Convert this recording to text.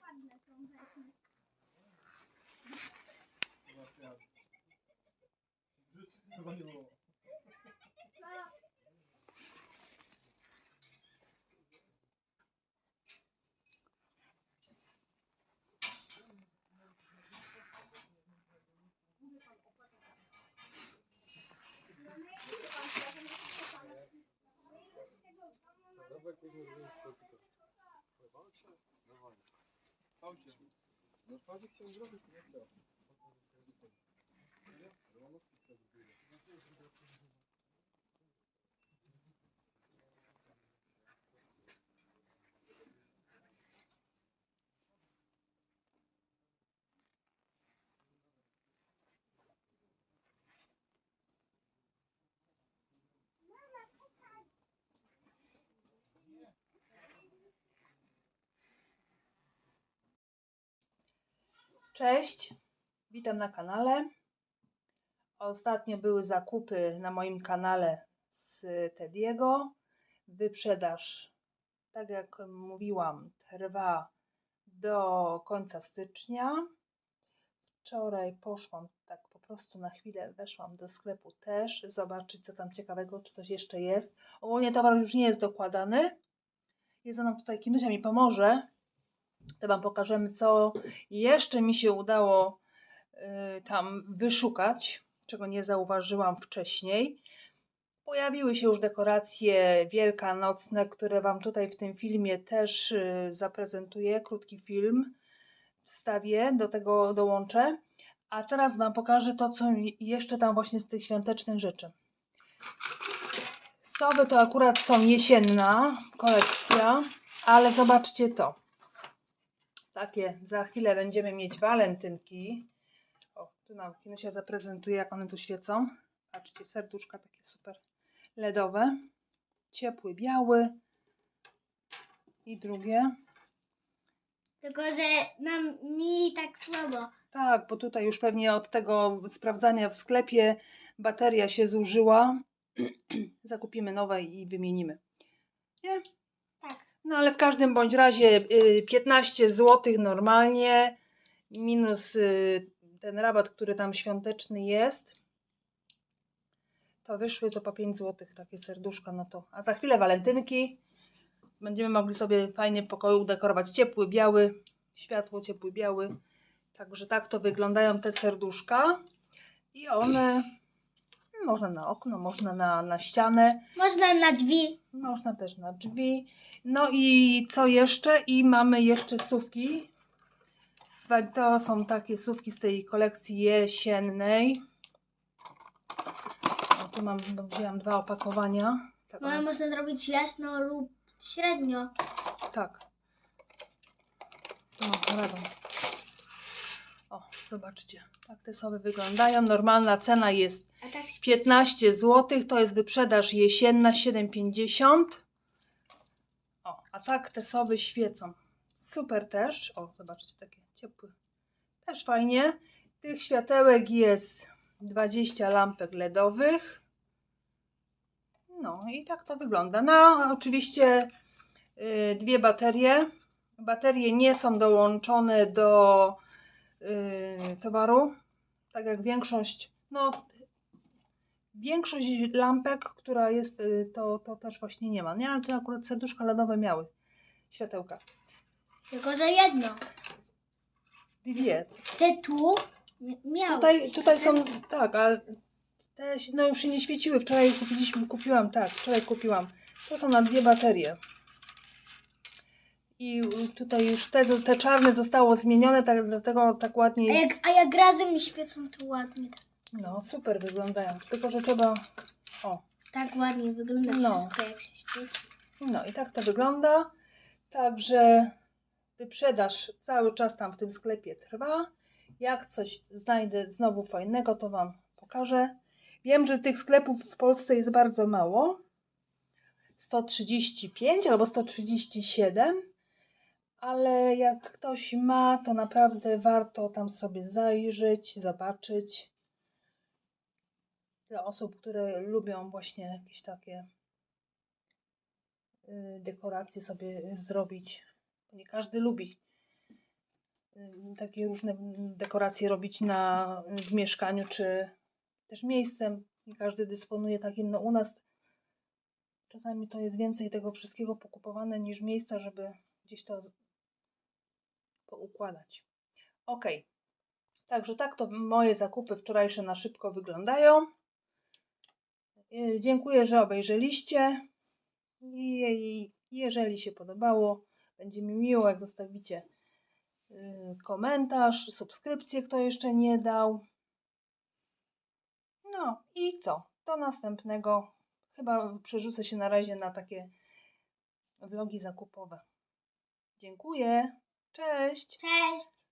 Ładne są rzeczy. bak bakayım. Давай. Хавчик. Ну, Хавчик всім зробить, я Cześć, witam na kanale. Ostatnio były zakupy na moim kanale z Tediego. Wyprzedaż, tak jak mówiłam, trwa do końca stycznia. Wczoraj poszłam tak po prostu na chwilę, weszłam do sklepu też, zobaczyć co tam ciekawego, czy coś jeszcze jest. Ogólnie towar już nie jest dokładany. Jest mną tutaj Kinusia mi pomoże. To Wam pokażemy, co jeszcze mi się udało y, tam wyszukać, czego nie zauważyłam wcześniej. Pojawiły się już dekoracje wielkanocne, które Wam tutaj w tym filmie też y, zaprezentuję. Krótki film wstawię, do tego dołączę. A teraz Wam pokażę to, co jeszcze tam właśnie z tych świątecznych rzeczy. Sowy to akurat są jesienna kolekcja, ale zobaczcie to. Takie, za chwilę będziemy mieć walentynki. O, tu nam Kinusia zaprezentuje, jak one tu świecą. Patrzcie, serduszka takie super LEDowe. Ciepły, biały. I drugie. Tylko, że nam mi tak słabo. Tak, bo tutaj już pewnie od tego sprawdzania w sklepie bateria się zużyła. Zakupimy nowe i wymienimy. Nie? No ale w każdym bądź razie y, 15 zł normalnie, minus y, ten rabat, który tam świąteczny jest, to wyszły to po 5 zł takie serduszka, no to. A za chwilę walentynki. Będziemy mogli sobie fajnie pokoju udekorować ciepły, biały, światło ciepły, biały. Także tak to wyglądają te serduszka. I one można na okno, można na, na ścianę. Można na drzwi. Można też na drzwi. No i co jeszcze? I mamy jeszcze sówki. Dwa- To są takie sówki z tej kolekcji jesiennej. O, tu mam, wzięłam dwa opakowania. Tak, można zrobić jasno lub średnio. tak. Tu mam paragon. Zobaczcie. Tak te sowy wyglądają. Normalna cena jest A tak 15 zł to jest wyprzedaż jesienna 7,50. O, a tak te sowy świecą. Super też. O, zobaczcie, takie ciepłe. Też fajnie. Tych światełek jest 20 lampek LEDowych. No i tak to wygląda. No, oczywiście y, dwie baterie. Baterie nie są dołączone do towaru. Tak jak większość, no Większość lampek, która jest, y, to, to też właśnie nie ma. Nie, ale tu akurat serduszka LEDowe miały światełka. Tylko, że jedno. Dwie. Te tu m- miał. Tutaj, tutaj są, tak, ale te no już się nie świeciły. Wczoraj kupiliśmy, kupiłam, tak, wczoraj kupiłam. To są na dwie baterie. I tutaj już te, te czarne zostało zmienione, tak, dlatego tak A ładnie. jak, a jak razem świecą, to ładnie. Tak, No, super wyglądają. Tylko, że trzeba. O, tak ładnie wygląda No. wszystko, jak się świeci. No i tak to wygląda. Także wyprzedaż cały czas tam w tym sklepie trwa. Jak coś znajdę znowu fajnego, to Wam pokażę. Wiem, że tych sklepów w Polsce jest bardzo mało. 135 albo 137. Ale jak ktoś ma, to naprawdę warto tam sobie zajrzeć, zobaczyć. tyle osób, które lubią właśnie jakieś takie y, dekoracje sobie zrobić. Nie każdy lubi y, takie różne dekoracje robić na, w mieszkaniu, czy też miejscem. Nie każdy dysponuje takim. No u nas czasami to jest więcej tego wszystkiego pokupowane niż miejsca, żeby gdzieś to poukładać. Ok. Także tak to moje zakupy wczorajsze na szybko wyglądają. Y, Dziękuję, że obejrzeliście. I jeżeli się podobało, będzie mi miło, jak zostawicie y, komentarz, subskrypcję, kto jeszcze nie dał. No i co? Do następnego. Chyba przerzucę się na razie na takie vlogi zakupowe. Dziękuję. Cześć. Cześć!